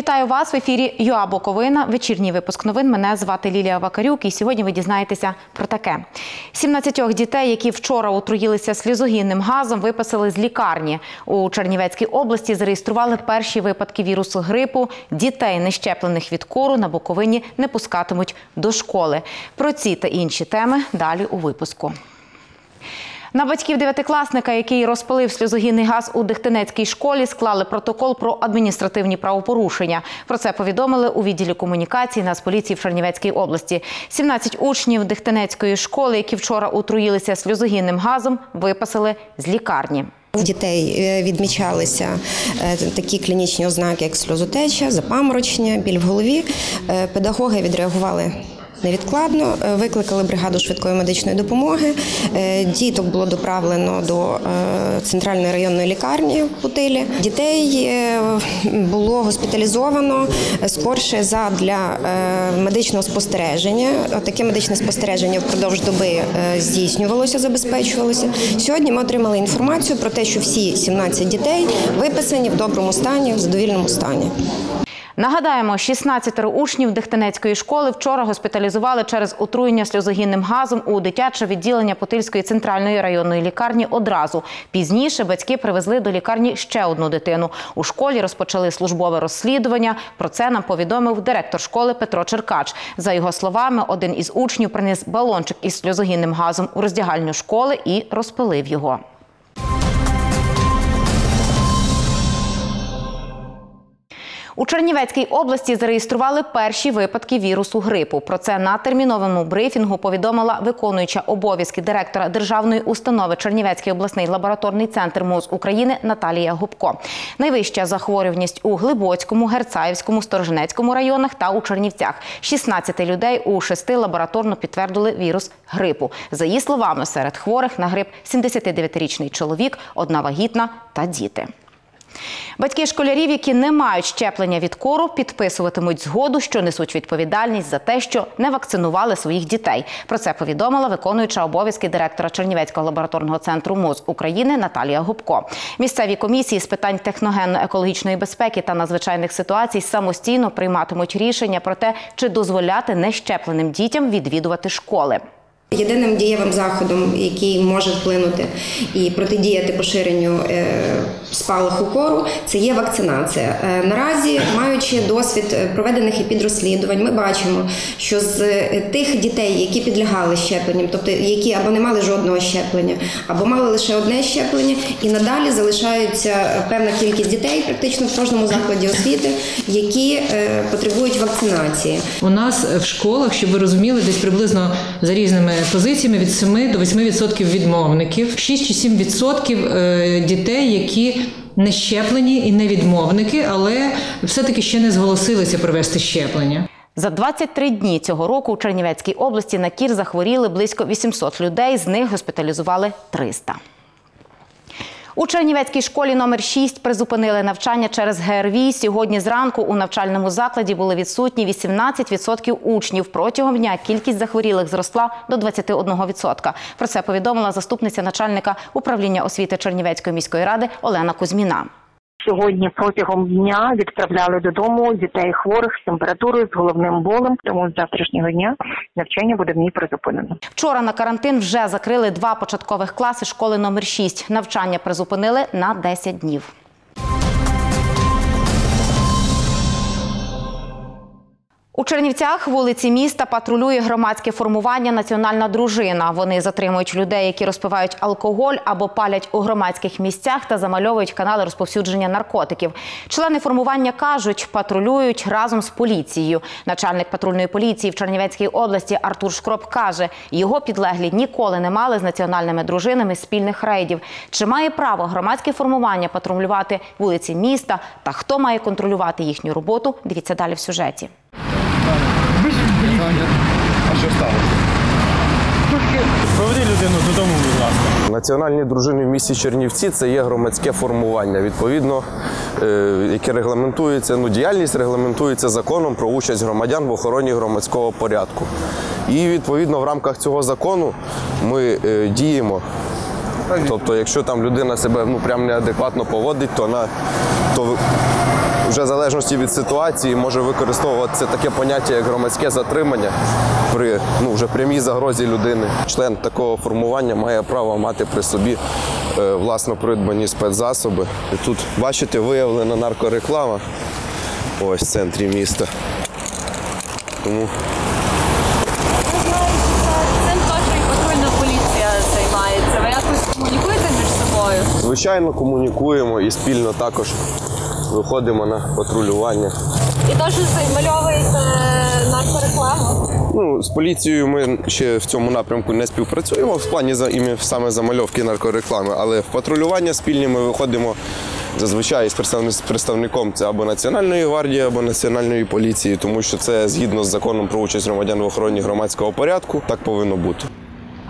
Вітаю вас в ефірі ЮА Буковина. Вечірній випуск новин. Мене звати Лілія Вакарюк. І сьогодні ви дізнаєтеся про таке: 17 дітей, які вчора отруїлися сльозогінним газом, виписали з лікарні. У Чернівецькій області зареєстрували перші випадки вірусу грипу. Дітей, не щеплених від кору, на Буковині не пускатимуть до школи. Про ці та інші теми далі у випуску. На батьків дев'ятикласника, який розпалив сльозогінний газ у Дихтенецькій школі, склали протокол про адміністративні правопорушення. Про це повідомили у відділі комунікації Нацполіції в Чернівецькій області. 17 учнів Дихтенецької школи, які вчора отруїлися сльозогінним газом, виписали з лікарні. У дітей е, відмічалися е, такі клінічні ознаки, як сльозотеча, запаморочення, біль в голові. Е, Педагоги відреагували. Невідкладно викликали бригаду швидкої медичної допомоги. Діток було доправлено до центральної районної лікарні в Путилі. Дітей було госпіталізовано скорше задля медичного спостереження. Таке медичне спостереження впродовж доби здійснювалося, забезпечувалося. Сьогодні ми отримали інформацію про те, що всі 17 дітей виписані в доброму стані, в задовільному стані. Нагадаємо, 16 учнів Дихтенецької школи вчора госпіталізували через отруєння сльозогінним газом у дитяче відділення Потильської центральної районної лікарні одразу. Пізніше батьки привезли до лікарні ще одну дитину. У школі розпочали службове розслідування. Про це нам повідомив директор школи Петро Черкач. За його словами, один із учнів приніс балончик із сльозогінним газом у роздягальню школи і розпилив його. У Чернівецькій області зареєстрували перші випадки вірусу грипу. Про це на терміновому брифінгу повідомила виконуюча обов'язки директора державної установи Чернівецький обласний лабораторний центр МОЗ України Наталія Губко. Найвища захворюваність у Глибоцькому, Герцаївському, Сторожинецькому районах та у Чернівцях. 16 людей у шести лабораторно підтвердили вірус грипу. За її словами, серед хворих на грип 79-річний чоловік, одна вагітна та діти. Батьки школярів, які не мають щеплення від кору, підписуватимуть згоду, що несуть відповідальність за те, що не вакцинували своїх дітей. Про це повідомила виконуюча обов'язки директора Чернівецького лабораторного центру МОЗ України Наталія Губко. Місцеві комісії з питань техногенно-екологічної безпеки та надзвичайних ситуацій самостійно прийматимуть рішення про те, чи дозволяти нещепленим дітям відвідувати школи. Єдиним дієвим заходом, який може вплинути і протидіяти поширенню спалаху кору, це є вакцинація. Наразі, маючи досвід проведених епідрозслідувань, ми бачимо, що з тих дітей, які підлягали щепленням, тобто які або не мали жодного щеплення, або мали лише одне щеплення, і надалі залишаються певна кількість дітей, практично в кожному закладі освіти, які потребують вакцинації. У нас в школах, щоб ви розуміли, десь приблизно за різними позиціями від 7 до 8% відмовників, 6 чи 7% дітей, які не щеплені і не відмовники, але все-таки ще не зголосилися провести щеплення. За 23 дні цього року у Чернівецькій області на кір захворіли близько 800 людей, з них госпіталізували 300. У Чернівецькій школі номер 6 призупинили навчання через ГРВІ. Сьогодні зранку у навчальному закладі були відсутні 18% учнів. Протягом дня кількість захворілих зросла до 21%. Про це повідомила заступниця начальника управління освіти Чернівецької міської ради Олена Кузьміна. Сьогодні протягом дня відправляли додому дітей хворих з температурою, з головним болем. Тому з завтрашнього дня навчання буде в ній призупинено. Вчора на карантин вже закрили два початкових класи школи номер 6. Навчання призупинили на 10 днів. У Чернівцях вулиці міста патрулює громадське формування Національна дружина. Вони затримують людей, які розпивають алкоголь або палять у громадських місцях та замальовують канали розповсюдження наркотиків. Члени формування кажуть, патрулюють разом з поліцією. Начальник патрульної поліції в Чернівецькій області Артур Шкроп каже, його підлеглі ніколи не мали з національними дружинами спільних рейдів. Чи має право громадське формування патрулювати вулиці міста та хто має контролювати їхню роботу? Дивіться далі в сюжеті. Сталося? Проведи людину додому, будь ласка. Національні дружини в місті Чернівці це є громадське формування, відповідно, е, яке регламентується, ну, діяльність регламентується законом про участь громадян в охороні громадського порядку. І відповідно в рамках цього закону ми е, діємо. Тобто, якщо там людина себе ну, прям неадекватно поводить, то, на, то вже в залежності від ситуації може використовуватися таке поняття, як громадське затримання при ну, вже прямій загрозі людини. Член такого формування має право мати при собі е, власно придбані спецзасоби. І тут, бачите, виявлена наркореклама ось в центрі міста. Тому? Звичайно, комунікуємо і спільно також виходимо на патрулювання. І теж займальовуєте наркорекламу? Ну, з поліцією ми ще в цьому напрямку не співпрацюємо в плані за саме замальовки наркореклами, але в патрулювання спільні ми виходимо зазвичай з представником це або Національної гвардії, або Національної поліції, тому що це згідно з законом про участь громадян в охороні громадського порядку, так повинно бути.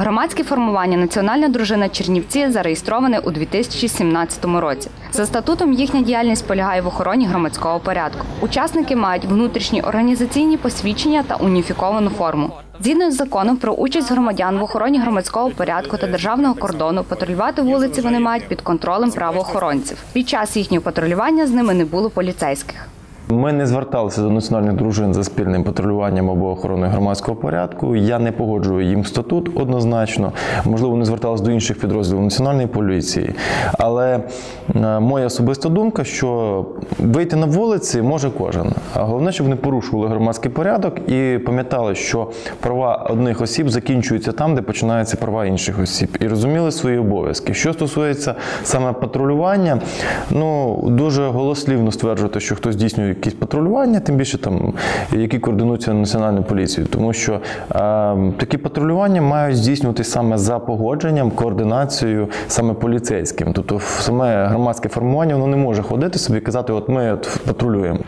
Громадське формування Національна дружина Чернівці зареєстроване у 2017 році. За статутом їхня діяльність полягає в охороні громадського порядку. Учасники мають внутрішні організаційні посвідчення та уніфіковану форму. Згідно з законом про участь громадян в охороні громадського порядку та державного кордону, патрулювати вулиці вони мають під контролем правоохоронців. Під час їхнього патрулювання з ними не було поліцейських. Ми не зверталися до національних дружин за спільним патрулюванням або охороною громадського порядку. Я не погоджую їм статут однозначно. Можливо, не зверталися до інших підрозділів національної поліції. Але е, моя особиста думка, що вийти на вулиці може кожен. А головне, щоб не порушували громадський порядок і пам'ятали, що права одних осіб закінчуються там, де починаються права інших осіб, і розуміли свої обов'язки. Що стосується саме патрулювання, ну дуже голослівно стверджувати, що хтось здійснює якісь патрулювання, тим більше там які координуються національною поліцією, тому що е, такі патрулювання мають здійснюватися саме за погодженням, координацією саме поліцейським. Тобто саме громадське формування воно не може ходити собі і казати, от ми от патрулюємо.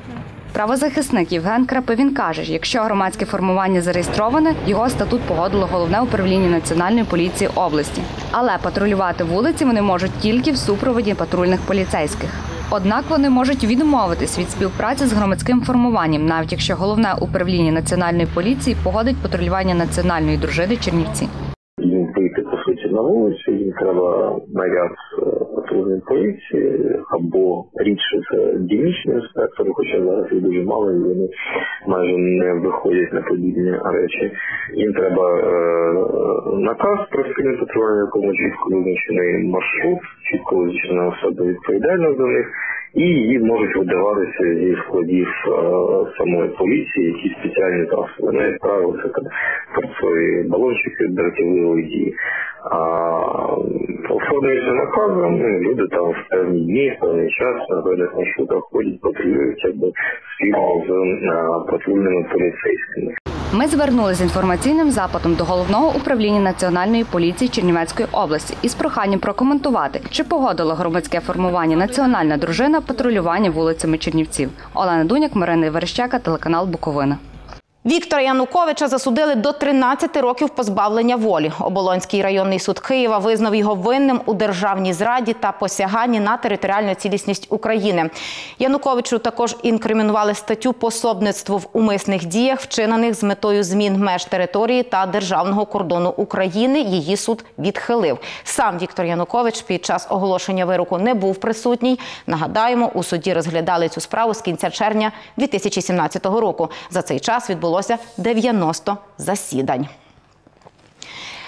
Правозахисник Євген Крапивін каже, якщо громадське формування зареєстроване, його статут погодило головне управління національної поліції області. Але патрулювати вулиці вони можуть тільки в супроводі патрульних поліцейських. Однак вони можуть відмовитись від співпраці з громадським формуванням, навіть якщо головне управління національної поліції погодить патрулювання національної дружини Чернівці. їм вийти по суті на вулицю, їм треба наряд патрульної поліції або рідше це дільничні інспектори, хоча зараз їх дуже мало і вони майже не виходять на подібні речі. Їм треба е, наказ про спільне патрулювання, якому чітко визначений маршрут, чітко визначена особа відповідальна за них. І їм можуть видаватися зі складів е, самої поліції якісь спеціальні засоби. Ну, як правило, це там фарцові балончики дратівливої дії. А оформлюється наказом, ну, люди там в певні дні, в певний час на певних маршрутах ходять, патрулюють якби спільно з е, патрульними поліцейськими. Ми звернулися з інформаційним запитом до головного управління національної поліції Чернівецької області із проханням прокоментувати, чи погодило громадське формування Національна дружина патрулювання вулицями Чернівців. Олена Дуняк, Марина Верещака, телеканал Буковина. Віктора Януковича засудили до 13 років позбавлення волі. Оболонський районний суд Києва визнав його винним у державній зраді та посяганні на територіальну цілісність України. Януковичу також інкримінували статтю пособництво в умисних діях, вчинених з метою змін меж території та державного кордону України. Її суд відхилив. Сам Віктор Янукович під час оголошення вироку не був присутній. Нагадаємо, у суді розглядали цю справу з кінця червня 2017 року. За цей час відбулося 90 засідань.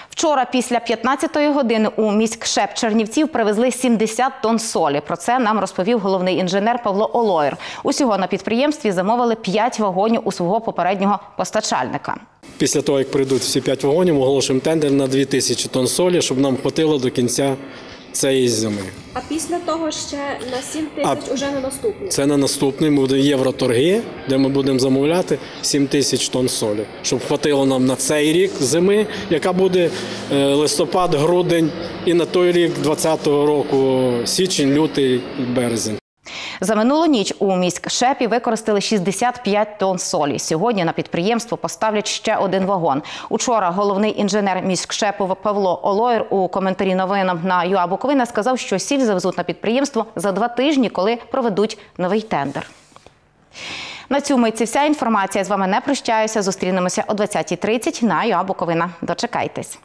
Вчора після 15-ї години у міськшеп Чернівців привезли 70 тонн солі. Про це нам розповів головний інженер Павло Олоєр. Усього на підприємстві замовили 5 вагонів у свого попереднього постачальника. Після того, як прийдуть всі 5 вагонів, оголошуємо тендер на 2000 тонн солі, щоб нам хватило до кінця цієї зими. А після того ще на 7 тисяч уже на наступний. Це на наступний буде євроторги, де ми будемо замовляти 7 тисяч тонн солі, щоб хватило нам на цей рік зими, яка буде е, листопад, грудень, і на той рік 2020 року січень, лютий березень. За минулу ніч у міськшепі використали 65 тонн солі. Сьогодні на підприємство поставлять ще один вагон. Учора головний інженер міськшепу Павло Олоєр у коментарі новинам на ЮА Буковина сказав, що сіль завезуть на підприємство за два тижні, коли проведуть новий тендер. На цю мить це вся інформація. З вами не прощаюся. Зустрінемося о 20.30 на ЮА Буковина. Дочекайтесь.